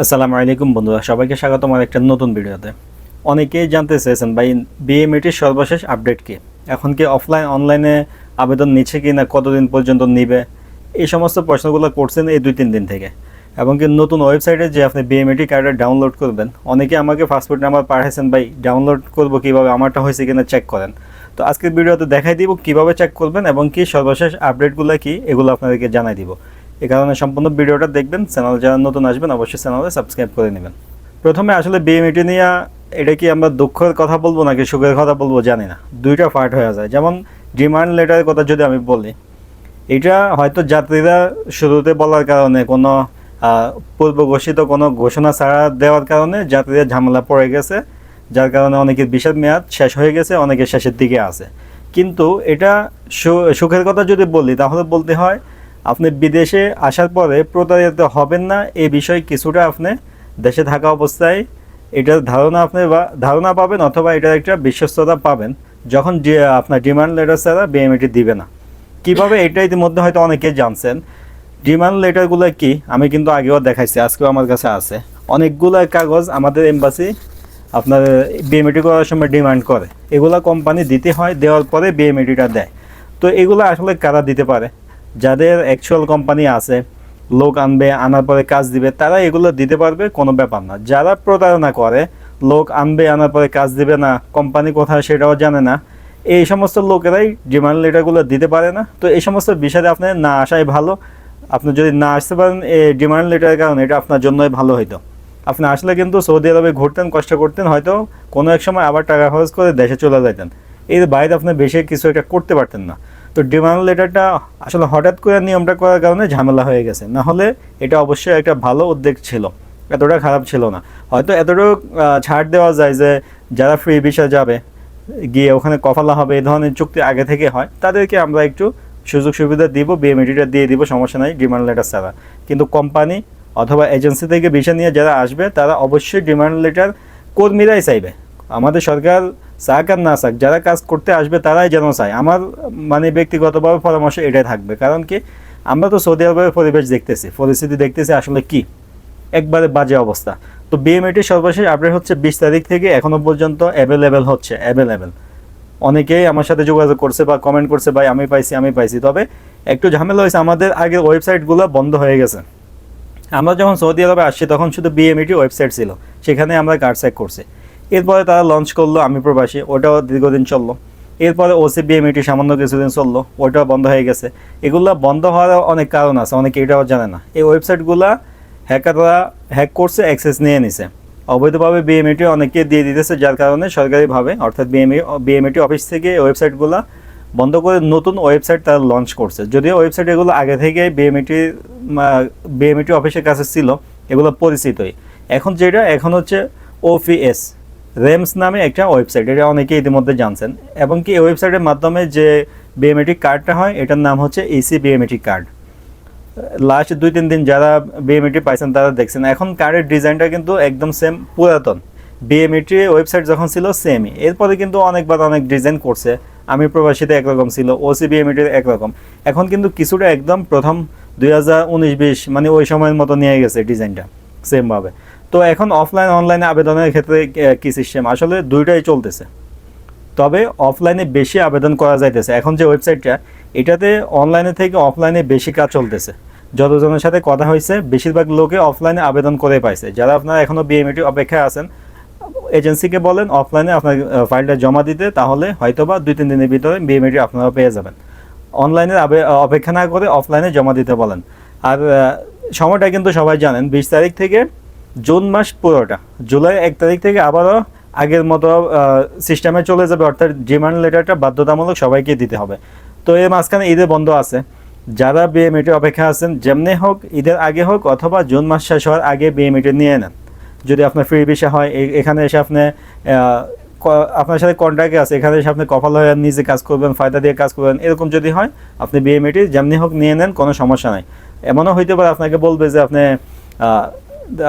আসসালামু আলাইকুম বন্ধুরা, সবাইকে স্বাগত আমার একটা নতুন ভিডিওতে। অনেকেই জানতে চেয়েছেন ভাই বিএমএটির সর্বশেষ আপডেট কি? এখন কি অফলাইন অনলাইনে আবেদন নিচ্ছে কি না কতদিন পর্যন্ত নিবে? এই সমস্ত প্রশ্নগুলো করছেন এই দুই তিন দিন থেকে। এবং কি নতুন ওয়েবসাইটে যে আপনি বিএমএটি কার্ডটা ডাউনলোড করবেন, অনেকে আমাকে পাসপোর্ট নাম্বার পাঠাইছেন, ভাই ডাউনলোড করব কীভাবে, আমারটা হয়েছে কিনা চেক করেন। তো আজকের ভিডিওতে দেখাই দিব কীভাবে চেক করবেন এবং কি সর্বশেষ আপডেটগুলো কি, এগুলো আপনাদেরকে জানাই দিব। এই কারণে সম্পূর্ণ ভিডিওটা দেখবেন, চ্যানেল যারা নতুন আসবেন অবশ্যই চ্যানেলে সাবস্ক্রাইব করে নেবেন। প্রথমে আসলে বিএমইটি নিয়ে এটা কি আমরা দুঃখের কথা বলব নাকি সুখের কথা বলব জানি না। দুইটা পার্ট হয়ে যায়। যেমন ডিমান্ড লেটারের কথা যদি আমি বলি, এটা হয়তো যাত্রীরা শুরুতে বলার কারণে কোনো পূর্ব ঘোষিত কোনো ঘোষণা ছাড়া দেওয়ার কারণে যাত্রীরা ঝামেলা পড়ে গেছে, যার কারণে অনেকের বিশাল মেয়াদ শেষ হয়ে গেছে, অনেকের শেষের দিকে আছে। কিন্তু এটা সুখের কথা যদি বলি, তাহলে বলতে হয় আপনি বিদেশে আসার পরে প্রতারিত হবেন না এই বিষয়ে কিছুটা আপনি দেশে থাকা অবস্থায় এটার ধারণা আপনি বা, ধারণা পাবেন অথবা এটার একটা বিশ্বস্ততা পাবেন যখন আপনার ডিমান্ড লেটার ছাড়া বিএমএটি দিবে না। কীভাবে এটা ইতিমধ্যে হয়তো অনেকে জানছেন ডিমান্ড লেটারগুলো কি? আমি কিন্তু আগেও দেখাইছি, আজকেও আমার কাছে আছে। অনেকগুলো কাগজ আমাদের এম্বাসি আপনার বিএমএটি করার সময় ডিমান্ড করে। এগুলো কোম্পানি দিতে হয়, দেওয়ার পরে বিএমএটিটা দেয়। তো এগুলো আসলে কারা দিতে পারে? যাদের অ্যাকচুয়াল কোম্পানি আছে, লোক আনবে, আনার পরে কাজ দিবে, তারা এগুলো দিতে পারবে, কোনো ব্যাপার না। যারা প্রতারণা করে, লোক আনবে, আনার পরে কাজ দিবে না কোম্পানি কোথায় সেটাও জানে না, এই সমস্ত লোকেরাই ডিমান্ড লেটারগুলো দিতে পারে না। তো এই সমস্ত বিষয়ে আপনি না আসাই ভালো। আপনি যদি না আসতে পারেন, এই ডিমান্ড লেটারের কারণে এটা আপনার জন্যই ভালো হইতো। আপনি আসলে কিন্তু সৌদি আরবে ঘুরতেন, কষ্ট করতেন, হয়তো কোনো এক সময় আবার টাকা খরচ করে দেশে চলে যেতেন এর বাইরে আপনি বেশি কিছু একটা করতে পারতেন না। তো ডিমান্ড লেটারটা আসলে হঠাৎ করে নিয়মটা করার কারণে ঝামেলা হয়ে গেছে। না হলে এটা অবশ্যই একটা ভালো উদ্যোগ ছিল। এতটা খারাপ ছিল না। হয়তো এতটুকু ছাড় দেওয়া যায় যে যারা ফ্রি ভিসা যাবে, গিয়ে ওখানে কফালা হবে, এই ধরনের চুক্তি আগে থেকে হয়, তাদেরকে আমরা একটু সুযোগ সুবিধা দিব বিএমএটিটা দিয়ে দিব, সমস্যা নাই ডিমান্ড লেটার ছাড়া। কিন্তু কোম্পানি অথবা এজেন্সি থেকে ভিসা নিয়ে যারা আসবে, তারা অবশ্যই ডিমান্ড লেটার কর্মীরাই চাইবে। আমাদের সরকার চাক আর না চাক যারা কাজ করতে আসবে তারাই যেন চায়। আমার মানে ব্যক্তিগতভাবে পরামর্শ এটাই থাকবে। কারণ কি, আমরা তো সৌদি আরবের পরিবেশ দেখতেছি। পরিস্থিতি দেখতেছি আসলে কি? একবারে বাজে অবস্থা। তো বিএমএটির সর্বশেষ আপডেট হচ্ছে বিশ তারিখ থেকে এখনও পর্যন্ত অ্যাভেলেবেল হচ্ছে অ্যাভেলেবেল অনেকেই আমার সাথে যোগাযোগ করছে বা কমেন্ট করছে, ভাই, আমি পাইছি আমি পাইছি। তবে একটু ঝামেলা হয়েছে, আমাদের আগের ওয়েবসাইটগুলো বন্ধ হয়ে গেছে। আমরা যখন সৌদি আরবে আসছি, তখন শুধু বিএমইটি ওয়েবসাইট ছিল। সেখানে আমরা কার্ড চেক করছি। এরপরে তারা লঞ্চ করল আমি প্রবাসী, ওটাও দীর্ঘদিন চলল। এরপরে ওসি বিএমইটি সামান্য কিছুদিন চলল, ওটাও বন্ধ হয়ে গেছে। এগুলো বন্ধ হওয়ার অনেক কারণ আছে, অনেকে এটাও জানে না। এই ওয়েবসাইটগুলো হ্যাকাররা হ্যাক করছে অ্যাক্সেস নিয়ে নিছে। অবৈধভাবে বিএমইটি অনেকে দিয়ে দিতেছে, যার কারণে সরকারিভাবে, অর্থাৎ বিএমই বিএমইটি অফিস থেকে ওয়েবসাইটগুলো বন্ধ করে নতুন ওয়েবসাইট তারা লঞ্চ করছে। যদিও ওয়েবসাইট এগুলো আগে থেকে বিএমইটি বিএমইটি অফিসের কাছে ছিল, এগুলো পরিচিতই। এখন যেটা, এখন হচ্ছে ওপিএস রেমস নামে একটা ওয়েবসাইট, এটা অনেকে ইতিমধ্যে জানছেন, এবং কি এই ওয়েবসাইটের মাধ্যমে যে বিএমএটি কার্ডটা হয়, এটার নাম হচ্ছে ইসি বিএমএটি কার্ড লাস্ট দুই, তিন দিন যারা বিএমএটি পাইছেন, তারা দেখছেন। এখন কার্ডের ডিজাইনটা কিন্তু একদম সেম পুরাতন। বিএমএটি ওয়েবসাইট যখন ছিল সেমই এরপরে কিন্তু অনেকবার অনেক ডিজাইন করছে। আমি প্রবাসীতে একরকম ছিল ওসি বিএমএটির একরকম। এখন কিন্তু কিছুটা একদম প্রথম দুই হাজার উনিশ বিশ মানে ওই সময়ের মতো নিয়ে গেছে ডিজাইনটা সেমভাবে তো এখন অফলাইন অনলাইনে আবেদনের ক্ষেত্রে কি সিস্টেম আসলে দুইটাই চলতেছে। তবে অফলাইনে বেশি আবেদন করা যাইতেছে। এখন যে ওয়েবসাইটটা এটাতে অনলাইনে থেকে অফলাইনে বেশি কাজ চলতেছে। যতজনের সাথে কথা হয়েছে বেশিরভাগ লোকে অফলাইনে আবেদন করে পাইছে। যারা আপনারা এখনও বিএমএটি অপেক্ষায় আছেন এজেন্সিকে বলেন অফলাইনে আপনার ফাইলটা জমা দিতে, তাহলে হয়তোবা দুই, তিন দিনের ভিতরে বিএমএটি আপনারা পেয়ে যাবেন। অনলাইনে অপেক্ষা না করে অফলাইনে জমা দিতে বলেন। আর সময়টা কিন্তু সবাই জানেন, বিশ তারিখ থেকে জুন মাস পুরোটা। জুলাই এক তারিখ থেকে আবারও আগের মতো সিস্টেমে চলে যাবে, অর্থাৎ ডিমান্ড লেটারটা বাধ্যতামূলক সবাইকে দিতে হবে। তো এর মাঝখানে ঈদের বন্ধ আছে। যারা বিএমএটি অপেক্ষা আছেন, যেমনি হোক ঈদের আগে হোক অথবা জুন মাস শেষ হওয়ার আগে বিএমএটি নিয়ে নেন। যদি আপনার ফ্রি ভিসা হয় এখানে এসে আপনি আপনার সাথে কন্ট্যাক্টে আছে, এখানে এসে আপনি কপাল হয়ে নিজে কাজ করবেন, ফায়দা দিয়ে কাজ করবেন, এরকম যদি হয়, আপনি বিএমএটি যেমনি হোক নিয়ে নেন, কোনো সমস্যা নাই। এমনও হইতে পারে আপনাকে বলবে যে আপনি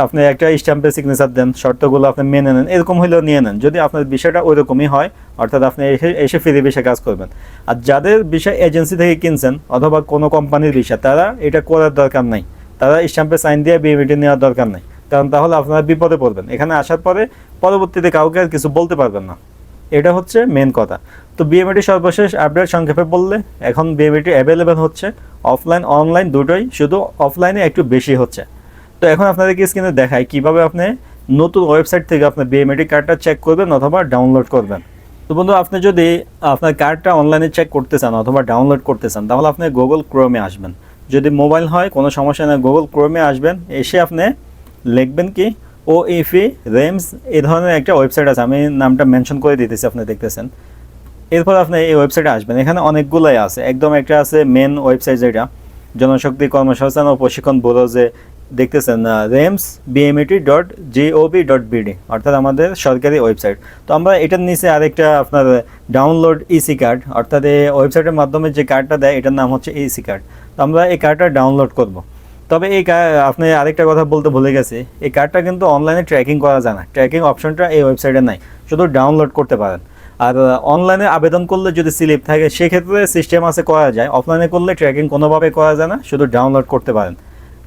আপনি একটা স্ট্যাম্পে সিগনেচার দেন, শর্তগুলো আপনি মেনে নেন, এরকম হলেও নিয়ে নেন। যদি আপনার বিষয়টা ওই রকমই হয়, অর্থাৎ আপনি এসে এসে ফিরে বিষয়ে কাজ করবেন। আর যাদের বিষয় এজেন্সি থেকে কিনছেন অথবা কোনো কোম্পানির বিষয় তারা এটা করার দরকার নাই। তারা স্ট্যাম্পে সাইন দিয়ে বিএমইটি নেওয়ার দরকার নাই। কারণ তাহলে আপনারা বিপদে পড়বেন। এখানে আসার পরে পরবর্তীতে কাউকে আর কিছু বলতে পারবেন না। এটা হচ্ছে মেন কথা। তো বিএমএটি সর্বশেষ আপডেট সংক্ষেপে বললে, এখন বিএমএটি অ্যাভেলেবেল হচ্ছে। অফলাইন অনলাইন দুটোই, শুধু অফলাইনে একটু বেশি হচ্ছে। তো এখন আপনাদেরকে স্ক্রিনে দেখায় কীভাবে আপনি নতুন ওয়েবসাইট থেকে আপনার বিএমএটি কার্ডটা চেক করবেন অথবা ডাউনলোড করবেন। তো বন্ধু, আপনি যদি আপনার কার্ডটা অনলাইনে চেক করতে চান অথবা ডাউনলোড করতে চান, তাহলে আপনি গুগল ক্রোমে আসবেন। যদি মোবাইল হয়, কোনো সমস্যা নেই গুগল ক্রোমে আসবেন, এসে আপনি লিখবেন কি ও ইফি রেমস এই ধরনের একটা ওয়েবসাইট আছে, আমি নামটা মেনশন করে দিতেছি, আপনি দেখতেছেন। এরপর আপনি এই ওয়েবসাইটে আসবেন, এখানে অনেকগুলোই আছে। একদম একটা আছে মেন ওয়েবসাইট যেটা, জনশক্তি কর্মসংস্থান ও প্রশিক্ষণ ব্যুরো যে দেখতেছেন রেমস BMET dot GOB dot BD অর্থাৎ আমাদের সরকারি ওয়েবসাইট তো আমরা এটার নিচে আরেকটা আপনার ডাউনলোড ইসি কার্ড অর্থাৎ এই ওয়েবসাইটের মাধ্যমে যে কার্ডটা দেয়, এটার নাম হচ্ছে ইসি কার্ড তো আমরা এই কার্ডটা ডাউনলোড করব। তবে এই আপনি আরেকটা কথা বলতে ভুলে গেছি, এই কার্ডটা কিন্তু অনলাইনে ট্র্যাকিং করা যায় না। ট্র্যাকিং অপশনটা এই ওয়েবসাইটে নাই, শুধু ডাউনলোড করতে পারেন। আর অনলাইনে আবেদন করলে যদি স্লিপ থাকে, সেক্ষেত্রে সিস্টেম আছে করা যায় অফলাইনে করলে ট্র্যাকিং কোনোভাবে করা যায় না, শুধু ডাউনলোড করতে পারেন।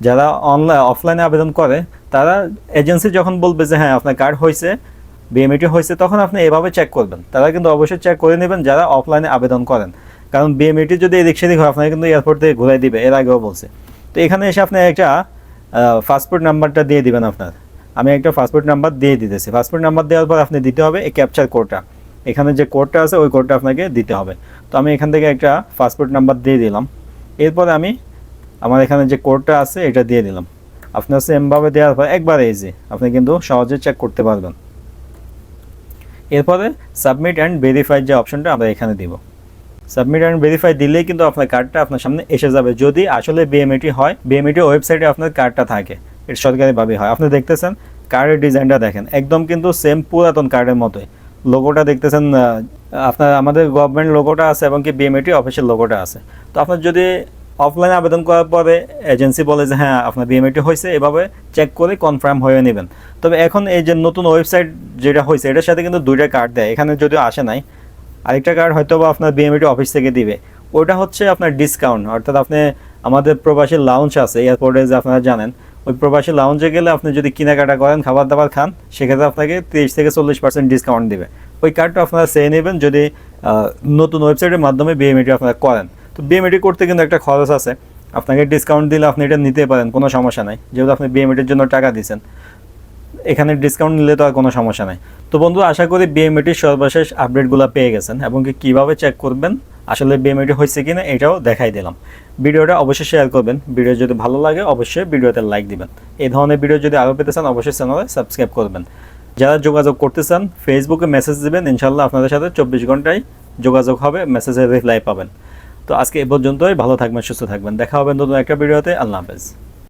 যারা অনলাইন অফলাইনে আবেদন করে, তারা এজেন্সি যখন বলবে যে হ্যাঁ আপনার কার্ড হয়েছে বিএমইটি হয়েছে, তখন আপনি এভাবে চেক করবেন। তারা কিন্তু অবশ্যই চেক করে নেবেন যারা অফলাইনে আবেদন করেন। কারণ বিএমইটি যদি এদিক সেদিক হয়, আপনাকে কিন্তু এয়ারপোর্ট থেকে ঘুরাই দিবে, এর আগেও বলছে। তো এখানে এসে আপনি একটা পাসপোর্ট নাম্বারটা দিয়ে দিবেন আপনার। আমি একটা পাসপোর্ট নাম্বার দিয়ে দিতেছি। পাসপোর্ট নাম্বার দেওয়ার পর আপনি দিতে হবে এই ক্যাপচার কোডটা এখানে যে কোডটা আছে, ওই কোডটা আপনাকে দিতে হবে। তো আমি এখান থেকে একটা পাসপোর্ট নাম্বার দিয়ে দিলাম। এরপরে আমি আমার এখানে যে কোডটা আছে, এটা দিয়ে দিলাম। আপনার সেমভাবে দেওয়ার পর, একবার ইজি আপনি কিন্তু সহজে চেক করতে পারবেন। এরপরে সাবমিট অ্যান্ড ভেরিফাই যে অপশনটা আমরা এখানে দিব। সাবমিট অ্যান্ড ভেরিফাই দিলেই কিন্তু আপনার কার্ডটা আপনার সামনে এসে যাবে। যদি আসলে বিএমএটি হয় বিএমএটি ওয়েবসাইটে আপনার কার্ডটা থাকে, এটা সরকারিভাবে হয়। আপনি দেখতেছেন কার্ডের ডিজাইনটা দেখেন, একদম কিন্তু সেম পুরাতন কার্ডের মতোই। লোগোটা দেখতেছেন আপনার, আমাদের গভর্নমেন্ট লোগোটা আছে এবং কি বিএমএটি অফিসিয়াল লোগোটা আছে। তো আপনার যদি অফলাইনে আবেদন করার পরে এজেন্সি বলে যে হ্যাঁ আপনার বিএমএটি হয়েছে, এভাবে চেক করে কনফার্ম হয়ে নেবেন। তবে এখন এই যে নতুন ওয়েবসাইট যেটা হয়েছে, এটার সাথে কিন্তু দুইটা কার্ড দেয়। এখানে যদিও আসে নাই, আরেকটা কার্ড হয়তো বা আপনার বিএমইটি অফিস থেকে দিবে। ওটা হচ্ছে আপনার ডিসকাউন্ট অর্থাৎ আপনি, আমাদের প্রবাসী লাউঞ্জ আছে এয়ারপোর্টে যে আপনারা জানেন, ওই প্রবাসী লাউঞ্জে গেলে আপনি যদি কেনাকাটা করেন খাবার দাবার খান, সেক্ষেত্রে আপনাকে তিরিশ থেকে চল্লিশ পার্সেন্ট ডিসকাউন্ট দেবে। ওই কার্ডটা আপনারা চেয়ে নেবেন যদি নতুন ওয়েবসাইটের মাধ্যমে বিএমইটি আপনারা করেন। তো বিএমইটি করতে কিন্তু একটা খরচ আছে। আপনাকে ডিসকাউন্ট দিলে আপনি এটা নিতে পারেন, কোনো সমস্যা নাই। যেহেতু আপনি বিএমইটির জন্য টাকা দিচ্ছেন এখানে ডিসকাউন্ট নিলে তো আর কোনো সমস্যা নাই। তো বন্ধু, আশা করি বিএমএটির সর্বশেষ আপডেটগুলো পেয়ে গেছেন এবং কি কীভাবে চেক করবেন, আসলে বিএমএটি হয়েছে কি না এটাও দেখাই দিলাম। ভিডিওটা অবশ্যই শেয়ার করবেন। ভিডিও যদি ভালো লাগে, অবশ্যই ভিডিওতে লাইক দিবেন। এই ধরনের ভিডিও যদি আরও পেতে চান, অবশ্যই চ্যানেলে সাবস্ক্রাইব করবেন। যারা যোগাযোগ করতে চান ফেসবুকে মেসেজ দিবেন ইনশাল্লাহ আপনাদের সাথে চব্বিশ ঘন্টায় যোগাযোগ হবে মেসেজের রিপ্লাই পাবেন। তো আজকে এ পর্যন্তই, ভালো থাকবেন, সুস্থ থাকবেন। দেখা হবে নতুন একটা ভিডিওতে। আল্লাহ হাফেজ।